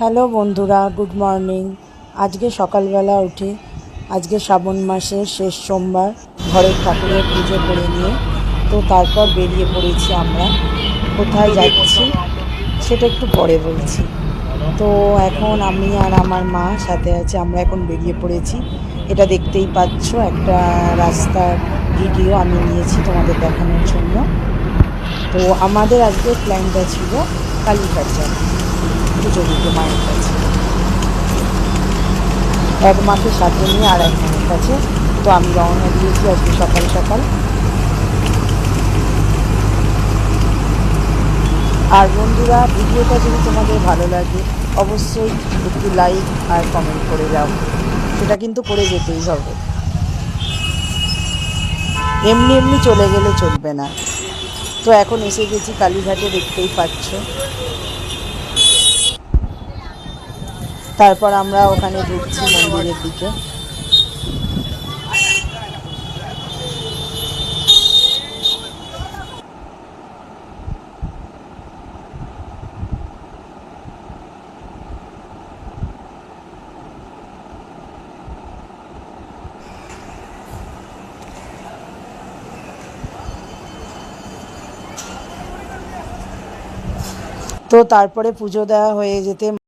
Hello বন্ধুরা, good morning. আজকে সকালবেলা উঠে, আজকে শ্রাবণ মাসের শেষ সোমবার ঘরের ঠাকুরের পুজো করে নিয়ে, তো তারপর বেরিয়ে পড়েছি আমরা। কোথায় যাচ্ছি, সেটা একটু পরে বলছি। তো এখন আমি আর আমার মা সাথে আছে, আমরা এখন বেরিয়ে পড়েছি। এটা দেখতেই পাচ্ছ, একটা রাস্তার ভিডিও আমি নিয়েছি তোমাদের দেখানোর জন্য। তো আমাদের আজকে প্ল্যানটা ছিল কালীঘাট যাওয়া। পুজো মায়ের কাছে এক মাকে সাথে নিয়ে আর এক মায়ের কাছে। তো আমি রওনা দিয়েছি আজকে সকাল সকাল। আর বন্ধুরা, ভিডিওটা যদি তোমাদের ভালো লাগে, অবশ্যই একটু লাইক আর কমেন্ট করে যাও সেটা কিন্তু করে যেতেই হবে। এমনি এমনি চলে গেলে চলবে না। তো এখন এসে গেছি, কালীঘাটে দেখতেই পাচ্ছ। তারপর আমরা ওখানে ঢুকছি মন্দিরের দিকে। তো তারপরে পুজো দেওয়া হয়ে যেতে